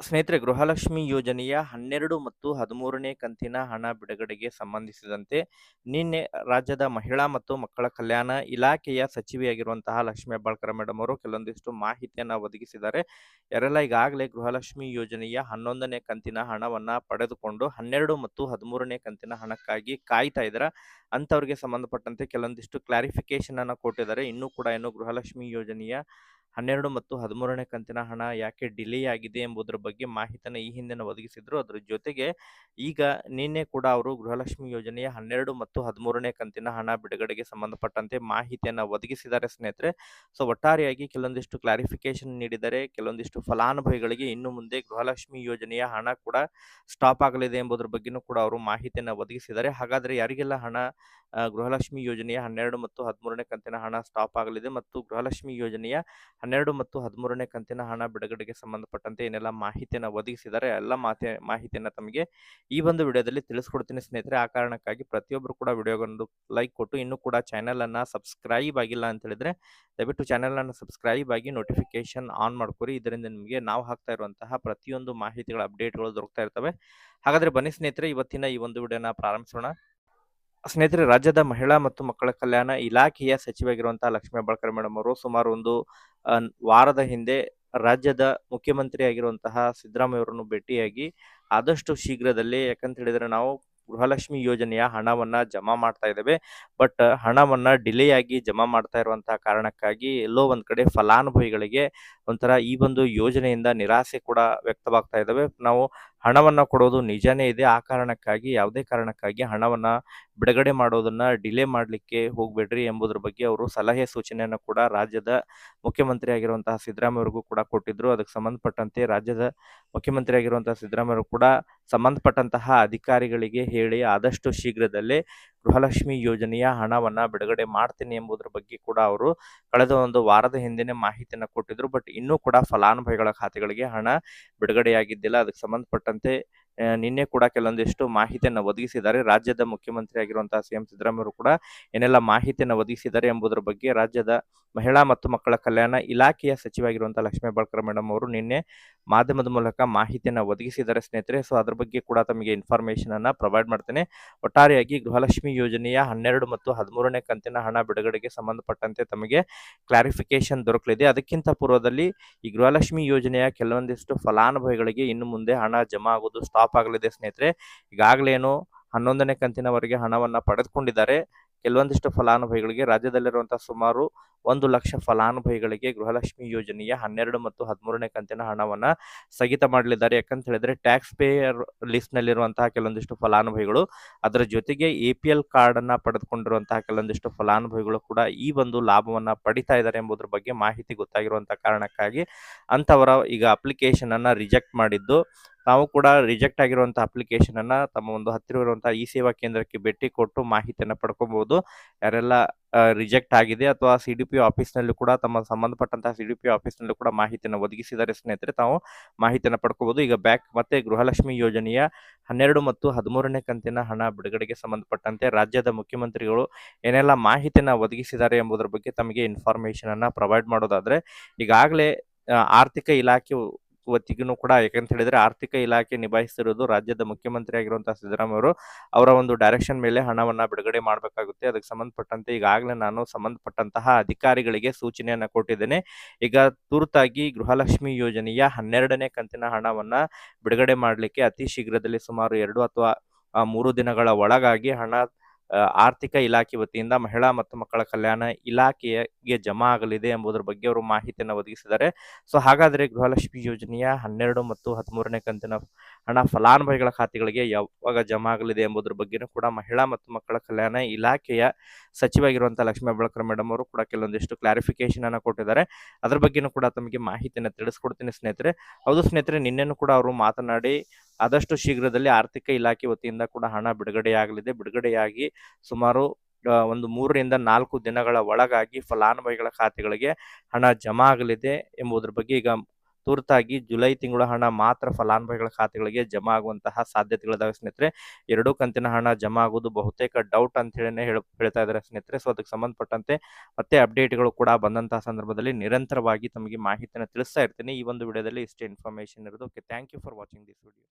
ಸ್ನೇಹಿತರೆ, ಗೃಹಲಕ್ಷ್ಮಿ ಯೋಜನೆಯ ಹನ್ನೆರಡು ಮತ್ತು ಹದಿಮೂರನೇ ಕಂತಿನ ಹಣ ಬಿಡುಗಡೆಗೆ ಸಂಬಂಧಿಸಿದಂತೆ ನಿನ್ನೆ ರಾಜ್ಯದ ಮಹಿಳಾ ಮತ್ತು ಮಕ್ಕಳ ಕಲ್ಯಾಣ ಇಲಾಖೆಯ ಸಚಿವೆಯಾಗಿರುವಂತಹ ಲಕ್ಷ್ಮೀ ಹೆಬ್ಬಾಳ್ಕರ್ ಮೇಡಮ್ ಅವರು ಕೆಲವೊಂದಿಷ್ಟು ಮಾಹಿತಿಯನ್ನು ಒದಗಿಸಿದ್ದಾರೆ. ಯಾರೆಲ್ಲ ಈಗಾಗಲೇ ಗೃಹಲಕ್ಷ್ಮಿ ಯೋಜನೆಯ ಹನ್ನೊಂದನೇ ಕಂತಿನ ಹಣವನ್ನು ಪಡೆದುಕೊಂಡು ಹನ್ನೆರಡು ಮತ್ತು ಹದಿಮೂರನೇ ಕಂತಿನ ಹಣಕ್ಕಾಗಿ ಕಾಯ್ತಾ ಇದ್ದಾರೆ? ಅಂಥವ್ರಿಗೆ ಸಂಬಂಧಪಟ್ಟಂತೆ ಕೆಲವೊಂದಿಷ್ಟು ಕ್ಲಾರಿಫಿಕೇಶನ್ ಅನ್ನು ಕೊಟ್ಟಿದ್ದಾರೆ. ಇನ್ನೂ ಕೂಡ ಏನು ಗೃಹಲಕ್ಷ್ಮಿ ಯೋಜನೆಯ ಹನ್ನೆರಡು ಮತ್ತು ಹದಿಮೂರನೇ ಕಂತಿನ ಹಣ ಯಾಕೆ ಡಿಲೇ ಆಗಿದೆ ಎಂಬುದರ ಬಗ್ಗೆ ಮಾಹಿತಿಯನ್ನು ಈ ಹಿಂದೆನ ಒದಗಿಸಿದ್ರು. ಅದರ ಜೊತೆಗೆ ಈಗ ನಿನ್ನೆ ಕೂಡ ಅವರು ಗೃಹಲಕ್ಷ್ಮಿ ಯೋಜನೆಯ ಹನ್ನೆರಡು ಮತ್ತು ಹದಿಮೂರನೇ ಕಂತಿನ ಹಣ ಬಿಡುಗಡೆಗೆ ಸಂಬಂಧಪಟ್ಟಂತೆ ಮಾಹಿತಿಯನ್ನು ಒದಗಿಸಿದ್ದಾರೆ ಸ್ನೇಹಿತರೆ. ಸೊ, ಒಟ್ಟಾರೆಯಾಗಿ ಕೆಲವೊಂದಿಷ್ಟು ಕ್ಲಾರಿಫಿಕೇಶನ್ ನೀಡಿದರೆ, ಕೆಲವೊಂದಿಷ್ಟು ಫಲಾನುಭವಿಗಳಿಗೆ ಇನ್ನು ಮುಂದೆ ಗೃಹಲಕ್ಷ್ಮಿ ಯೋಜನೆಯ ಹಣ ಕೂಡ ಸ್ಟಾಪ್ ಆಗಲಿದೆ ಎಂಬುದರ ಬಗ್ಗೆನೂ ಕೂಡ ಅವರು ಮಾಹಿತಿಯನ್ನು ಒದಗಿಸಿದ್ದಾರೆ. ಹಾಗಾದರೆ ಯಾರಿಗೆಲ್ಲ ಹಣ ಗೃಹಲಕ್ಷ್ಮಿ ಯೋಜನೆಯ ಹನ್ನೆರಡು ಮತ್ತು ಹದಿಮೂರನೇ ಕಂತಿನ ಹಣ ಸ್ಟಾಪ್ ಆಗಲಿದೆ ಮತ್ತು ಗೃಹಲಕ್ಷ್ಮಿ ಯೋಜನೆಯ ಹನ್ನೆರಡು ಮತ್ತು ಹದಿಮೂರನೇ ಕಂತಿನ ಹಣ ಬಿಡುಗಡೆಗೆ ಸಂಬಂಧಪಟ್ಟಂತೆ ಏನೆಲ್ಲ ಮಾಹಿತಿಯನ್ನು ಒದಗಿಸಿದ್ದಾರೆ, ಎಲ್ಲ ಮಾತಿ, ಮಾಹಿತಿಯನ್ನು ತಮಗೆ ಈ ಒಂದು ವಿಡಿಯೋದಲ್ಲಿ ತಿಳಿಸ್ಕೊಡ್ತೀನಿ ಸ್ನೇಹಿತರೆ. ಆ ಕಾರಣಕ್ಕಾಗಿ ಪ್ರತಿಯೊಬ್ಬರು ಕೂಡ ವಿಡಿಯೋಗೊಂದು ಲೈಕ್ ಕೊಟ್ಟು, ಇನ್ನೂ ಕೂಡ ಚಾನಲನ್ನು ಸಬ್ಸ್ಕ್ರೈಬ್ ಆಗಿಲ್ಲ ಅಂತ ಹೇಳಿದ್ರೆ, ದಯವಿಟ್ಟು ಚಾನಲನ್ನು ಸಬ್ಸ್ಕ್ರೈಬ್ ಆಗಿ ನೋಟಿಫಿಕೇಶನ್ ಆನ್ ಮಾಡ್ಕೊರಿ. ಇದರಿಂದ ನಿಮಗೆ ನಾವು ಹಾಕ್ತಾ ಇರುವಂತಹ ಪ್ರತಿಯೊಂದು ಮಾಹಿತಿಗಳ ಅಪ್ಡೇಟ್ಗಳು ದೊರಕ್ತಾ ಇರ್ತವೆ. ಹಾಗಾದ್ರೆ ಬನ್ನಿ ಸ್ನೇಹಿತರೆ, ಇವತ್ತಿನ ಈ ಒಂದು ವಿಡಿಯೋನ ಪ್ರಾರಂಭಿಸೋಣ. ಸ್ನೇಹಿತರೆ, ರಾಜ್ಯದ ಮಹಿಳಾ ಮತ್ತು ಮಕ್ಕಳ ಕಲ್ಯಾಣ ಇಲಾಖೆಯ ಸಚಿವಾಗಿರುವಂತಹ ಲಕ್ಷ್ಮೀ ಹೆಬ್ಬಾಳ್ಕರ್ ಮೇಡಮ್ ಅವರು ಸುಮಾರು ಒಂದು ವಾರದ ಹಿಂದೆ ರಾಜ್ಯದ ಮುಖ್ಯಮಂತ್ರಿ ಆಗಿರುವಂತಹ ಸಿದ್ದರಾಮಯ್ಯ ಅವರನ್ನು ಭೇಟಿಯಾಗಿ ಆದಷ್ಟು ಶೀಘ್ರದಲ್ಲಿ ಯಾಕಂತ ಹೇಳಿದ್ರೆ ನಾವು ಗೃಹಲಕ್ಷ್ಮಿ ಯೋಜನೆಯ ಹಣವನ್ನ ಜಮಾ ಮಾಡ್ತಾ ಇದ್ದೇವೆ. ಬಟ್ ಹಣವನ್ನ ಡಿಲೇ ಆಗಿ ಜಮಾ ಮಾಡ್ತಾ ಇರುವಂತಹ ಕಾರಣಕ್ಕಾಗಿ ಎಲ್ಲೋ ಒಂದ್ ಕಡೆ ಫಲಾನುಭವಿಗಳಿಗೆ ಒಂಥರ ಈ ಒಂದು ಯೋಜನೆಯಿಂದ ನಿರಾಸೆ ಕೂಡ ವ್ಯಕ್ತವಾಗ್ತಾ ಇದ್ದಾವೆ. ನಾವು ಹಣವನ್ನ ಕೊಡೋದು ನಿಜಾನೇ ಇದೆ. ಆ ಕಾರಣಕ್ಕಾಗಿ, ಯಾವುದೇ ಕಾರಣಕ್ಕಾಗಿ ಹಣವನ್ನ ಬಿಡುಗಡೆ ಮಾಡೋದನ್ನ ಡಿಲೇ ಮಾಡಲಿಕ್ಕೆ ಹೋಗಬೇಡ್ರಿ ಎಂಬುದರ ಬಗ್ಗೆ ಅವರು ಸಲಹೆ ಸೂಚನೆಯನ್ನು ಕೂಡ ರಾಜ್ಯದ ಮುಖ್ಯಮಂತ್ರಿ ಆಗಿರುವಂತಹ ಸಿದ್ದರಾಮಯ್ಯ ಅವರಿಗೂ ಕೂಡ ಕೊಟ್ಟಿದ್ರು. ಅದಕ್ಕೆ ಸಂಬಂಧಪಟ್ಟಂತೆ ರಾಜ್ಯದ ಮುಖ್ಯಮಂತ್ರಿ ಆಗಿರುವಂತಹ ಸಿದ್ದರಾಮಯ್ಯ ಅವರು ಕೂಡ ಸಂಬಂಧಪಟ್ಟಂತಹ ಅಧಿಕಾರಿಗಳಿಗೆ ಹೇಳಿ ಆದಷ್ಟು ಶೀಘ್ರದಲ್ಲೇ ಗೃಹಲಕ್ಷ್ಮಿ ಯೋಜನೆಯ ಹಣವನ್ನ ಬಿಡುಗಡೆ ಮಾಡ್ತೀನಿ ಎಂಬುದರ ಬಗ್ಗೆ ಕೂಡ ಅವರು ಕಳೆದ ಒಂದು ವಾರದ ಹಿಂದೆನೆ ಮಾಹಿತಿಯನ್ನು ಕೊಟ್ಟಿದ್ರು. ಬಟ್ ಇನ್ನೂ ಕೂಡ ಫಲಾನುಭವಿಗಳ ಖಾತೆಗಳಿಗೆ ಹಣ ಬಿಡುಗಡೆಯಾಗಿದ್ದಿಲ್ಲ. ಅದಕ್ಕೆ ಸಂಬಂಧಪಟ್ಟಂತೆ ನಿನ್ನೆ ಕೂಡ ಕೆಲವೊಂದಿಷ್ಟು ಮಾಹಿತಿಯನ್ನು ಒದಗಿಸಿದ್ದಾರೆ. ರಾಜ್ಯದ ಮುಖ್ಯಮಂತ್ರಿ ಆಗಿರುವಂತಹ ಸಿ ಎಂ ಸಿದ್ದರಾಮಯ್ಯ ಕೂಡ ಏನೆಲ್ಲ ಮಾಹಿತಿಯನ್ನು ಒದಗಿಸಿದ್ದಾರೆ ಎಂಬುದರ ಬಗ್ಗೆ ರಾಜ್ಯದ ಮಹಿಳಾ ಮತ್ತು ಮಕ್ಕಳ ಕಲ್ಯಾಣ ಇಲಾಖೆಯ ಸಚಿವರಾಗಿರುವಂತಹ ಲಕ್ಷ್ಮೀ ಬಾಳ್ಕರ್ ಮೇಡಮ್ ಅವರು ನಿನ್ನೆ ಮಾಧ್ಯಮದ ಮೂಲಕ ಮಾಹಿತಿಯನ್ನು ಒದಗಿಸಿದ್ದಾರೆ ಸ್ನೇಹಿತರೆ. ಸೊ ಅದ್ರ ಬಗ್ಗೆ ಕೂಡ ತಮಗೆ ಇನ್ಫಾರ್ಮೇಷನ್ ಅನ್ನ ಪ್ರೊವೈಡ್ ಮಾಡ್ತೇನೆ. ಒಟ್ಟಾರೆಯಾಗಿ ಗೃಹಲಕ್ಷ್ಮಿ ಯೋಜನೆಯ ಹನ್ನೆರಡು ಮತ್ತು ಹದಿಮೂರನೇ ಕಂತಿನ ಹಣ ಬಿಡುಗಡೆಗೆ ಸಂಬಂಧಪಟ್ಟಂತೆ ತಮಗೆ ಕ್ಲಾರಿಫಿಕೇಶನ್ ದೊರಕಲಿದೆ. ಅದಕ್ಕಿಂತ ಪೂರ್ವದಲ್ಲಿ ಈ ಗೃಹಲಕ್ಷ್ಮಿ ಯೋಜನೆಯ ಕೆಲವೊಂದಿಷ್ಟು ಫಲಾನುಭವಿಗಳಿಗೆ ಇನ್ನು ಮುಂದೆ ಹಣ ಜಮಾ ಆಗೋದು ಸ್ಟಾಪ್ ಆಗಲಿದೆ ಸ್ನೇಹಿತರೆ. ಈಗಾಗಲೇನು ಹನ್ನೊಂದನೇ ಕಂತಿನವರೆಗೆ ಹಣವನ್ನು ಪಡೆದುಕೊಂಡಿದ್ದಾರೆ. ಕೆಲವೊಂದಿಷ್ಟು ಫಲಾನುಭವಿಗಳಿಗೆ ರಾಜ್ಯದಲ್ಲಿರುವಂತಹ ಸುಮಾರು ಒಂದು ಲಕ್ಷ ಫಲಾನುಭವಿಗಳಿಗೆ ಗೃಹಲಕ್ಷ್ಮಿ ಯೋಜನೆಯ ಹನ್ನೆರಡು ಮತ್ತು ಹದಿಮೂರನೇ ಕಂತಿನ ಹಣವನ್ನ ಸ್ಥಗಿತ ಮಾಡಲಿದ್ದಾರೆ. ಯಾಕಂತ ಹೇಳಿದ್ರೆ ಟ್ಯಾಕ್ಸ್ ಪೇಯರ್ ಲಿಸ್ಟ್ ನಲ್ಲಿರುವಂತಹ ಕೆಲವೊಂದಿಷ್ಟು ಫಲಾನುಭವಿಗಳು, ಅದರ ಜೊತೆಗೆ ಎ ಪಿ ಎಲ್ ಕಾರ್ಡ್ ಅನ್ನ ಪಡೆದುಕೊಂಡಿರುವಂತಹ ಕೆಲವೊಂದಿಷ್ಟು ಫಲಾನುಭವಿಗಳು ಕೂಡ ಈ ಒಂದು ಲಾಭವನ್ನ ಪಡಿತಾ ಇದ್ದಾರೆ ಎಂಬುದರ ಬಗ್ಗೆ ಮಾಹಿತಿ ಗೊತ್ತಾಗಿರುವಂತಹ ಕಾರಣಕ್ಕಾಗಿ ಅಂತವರ ಈಗ ಅಪ್ಲಿಕೇಶನ್ ಅನ್ನ ರಿಜೆಕ್ಟ್ ಮಾಡಿದ್ದು. ತಾವು ಕೂಡ ರಿಜೆಕ್ಟ್ ಆಗಿರುವಂತಹ ಅಪ್ಲಿಕೇಶನ್ ಅನ್ನ ತಮ್ಮ ಒಂದು ಹತ್ತಿರವಿರುವಂತಹ ಇ ಸೇವಾ ಕೇಂದ್ರಕ್ಕೆ ಭೇಟಿ ಕೊಟ್ಟು ಮಾಹಿತಿಯನ್ನು ಪಡ್ಕೊಬಹುದು ಯಾರೆಲ್ಲ ರಿಜೆಕ್ಟ್ ಆಗಿದೆ ಅಥವಾ ಸಿ ಡಿ ಪಿ ಆಫೀಸ್ನಲ್ಲಿ ಕೂಡ ತಮ್ಮ ಸಂಬಂಧಪಟ್ಟಂತಹ ಸಿ ಡಿ ಪಿ ಆಫೀಸ್ನಲ್ಲೂ ಕೂಡ ಮಾಹಿತಿಯನ್ನು ಒದಗಿಸಿದರೆ ಸ್ನೇಹಿತರೆ, ತಾವು ಮಾಹಿತಿಯನ್ನು ಪಡ್ಕೋಬಹುದು ಈಗ ಬ್ಯಾಕ್ ಮತ್ತೆ ಗೃಹಲಕ್ಷ್ಮಿ ಯೋಜನೆಯ ಹನ್ನೆರಡು ಮತ್ತು ಹದಿಮೂರನೇ ಕಂತಿನ ಹಣ ಬಿಡುಗಡೆಗೆ ಸಂಬಂಧಪಟ್ಟಂತೆ ರಾಜ್ಯದ ಮುಖ್ಯಮಂತ್ರಿಗಳು ಏನೆಲ್ಲ ಮಾಹಿತಿಯನ್ನು ಒದಗಿಸಿದ್ದಾರೆ ಎಂಬುದರ ಬಗ್ಗೆ ತಮಗೆ ಇನ್ಫಾರ್ಮೇಶನ್ ಅನ್ನ ಪ್ರೊವೈಡ್ ಮಾಡೋದಾದ್ರೆ, ಈಗಾಗಲೇ ಆರ್ಥಿಕ ಇಲಾಖೆ ವತಿಗೂ ಕೂಡ, ಯಾಕಂತ ಹೇಳಿದ್ರೆ ಆರ್ಥಿಕ ಇಲಾಖೆ ನಿಭಾಯಿಸಿರೋದು ರಾಜ್ಯದ ಮುಖ್ಯಮಂತ್ರಿ ಆಗಿರುವಂತಹ ಸಿದ್ದರಾಮಯ್ಯ ಅವರು, ಅವರ ಒಂದು ಡೈರೆಕ್ಷನ್ ಮೇಲೆ ಹಣವನ್ನ ಬಿಡುಗಡೆ ಮಾಡಬೇಕಾಗುತ್ತೆ. ಅದಕ್ಕೆ ಸಂಬಂಧಪಟ್ಟಂತೆ ಈಗಾಗಲೇ ನಾನು ಸಂಬಂಧಪಟ್ಟಂತಹ ಅಧಿಕಾರಿಗಳಿಗೆ ಸೂಚನೆಯನ್ನ ಕೊಟ್ಟಿದ್ದೇನೆ. ಈಗ ತುರ್ತಾಗಿ ಗೃಹಲಕ್ಷ್ಮಿ ಯೋಜನೆಯ ಹನ್ನೆರಡನೇ ಕಂತಿನ ಹಣವನ್ನ ಬಿಡುಗಡೆ ಮಾಡಲಿಕ್ಕೆ ಅತಿ ಶೀಘ್ರದಲ್ಲಿ ಸುಮಾರು ಎರಡು ಅಥವಾ ಮೂರು ದಿನಗಳ ಒಳಗಾಗಿ ಹಣ ಆರ್ಥಿಕ ಇಲಾಖೆ ವತಿಯಿಂದ ಮಹಿಳಾ ಮತ್ತು ಮಕ್ಕಳ ಕಲ್ಯಾಣ ಇಲಾಖೆಗೆ ಜಮಾ ಆಗಲಿದೆ ಎಂಬುದರ ಬಗ್ಗೆ ಅವರು ಮಾಹಿತಿಯನ್ನು ಒದಗಿಸಿದ್ದಾರೆ. ಸೊ, ಹಾಗಾದ್ರೆ ಗೃಹಲಕ್ಷ್ಮಿ ಯೋಜನೆಯ ಹನ್ನೆರಡು ಮತ್ತು ಹದಿಮೂರನೇ ಕಂತಿನ ಹಣ ಫಲಾನುಭವಿಗಳ ಖಾತೆಗಳಿಗೆ ಯಾವಾಗ ಜಮಾ ಆಗಲಿದೆ ಎಂಬುದರ ಬಗ್ಗೆನೂ ಕೂಡ ಮಹಿಳಾ ಮತ್ತು ಮಕ್ಕಳ ಕಲ್ಯಾಣ ಇಲಾಖೆಯ ಸಚಿವಾಗಿರುವಂತಹ ಲಕ್ಷ್ಮೀ ಹೆಬ್ಬಾಳ್ಕರ್ ಮೇಡಮ್ ಅವರು ಕೂಡ ಕೆಲವೊಂದಿಷ್ಟು ಕ್ಲಾರಿಫಿಕೇಶನ್ ಅನ್ನು ಕೊಟ್ಟಿದ್ದಾರೆ. ಅದರ ಬಗ್ಗೆನೂ ಕೂಡ ತಮಗೆ ಮಾಹಿತಿಯನ್ನು ತಿಳಿಸ್ಕೊಡ್ತೀನಿ ಸ್ನೇಹಿತರೆ. ಹೌದು ಸ್ನೇಹಿತರೆ, ನಿನ್ನೆನೂ ಕೂಡ ಅವರು ಮಾತನಾಡಿ ಆದಷ್ಟು ಶೀಘ್ರದಲ್ಲಿ ಆರ್ಥಿಕ ಇಲಾಖೆ ವತಿಯಿಂದ ಕೂಡ ಹಣ ಬಿಡುಗಡೆಯಾಗಲಿದೆ. ಬಿಡುಗಡೆಯಾಗಿ ಸುಮಾರು ಒಂದು ಮೂರರಿಂದ ನಾಲ್ಕು ದಿನಗಳ ಒಳಗಾಗಿ ಫಲಾನುಭವಿಗಳ ಖಾತೆಗಳಿಗೆ ಹಣ ಜಮಾ ಆಗಲಿದೆ ಎಂಬುದರ ಬಗ್ಗೆ ಈಗ ತುರ್ತಾಗಿ ಜುಲೈ ತಿಂಗಳ ಹಣ ಮಾತ್ರ ಫಲಾನುಭವಿಗಳ ಖಾತೆಗಳಿಗೆ ಜಮಾ ಆಗುವಂತಹ ಸಾಧ್ಯತೆಗಳಿದಾವೆ ಸ್ನೇಹಿತರೆ. ಎರಡೂ ಕಂತಿನ ಹಣ ಜಮಾ ಆಗೋದು ಬಹುತೇಕ ಡೌಟ್ ಅಂತ ಹೇಳ, ಹೇಳ್ತಾ ಇದ್ದಾರೆ ಸ್ನೇಹಿತರೆ. ಸೊ, ಅದಕ್ಕೆ ಸಂಬಂಧಪಟ್ಟಂತೆ ಮತ್ತೆ ಅಪ್ಡೇಟ್ಗಳು ಕೂಡ ಬಂದಂತಹ ಸಂದರ್ಭದಲ್ಲಿ ನಿರಂತರವಾಗಿ ತಮಗೆ ಮಾಹಿತಿಯನ್ನು ತಿಳಿಸ್ತಾ ಇರ್ತೀನಿ. ಈ ಒಂದು ವಿಡಿಯೋದಲ್ಲಿ ಇಷ್ಟೇ ಇನ್ಫಾರ್ಮೇಶನ್ ಇರೋದು. Okay, thank you for watching this video.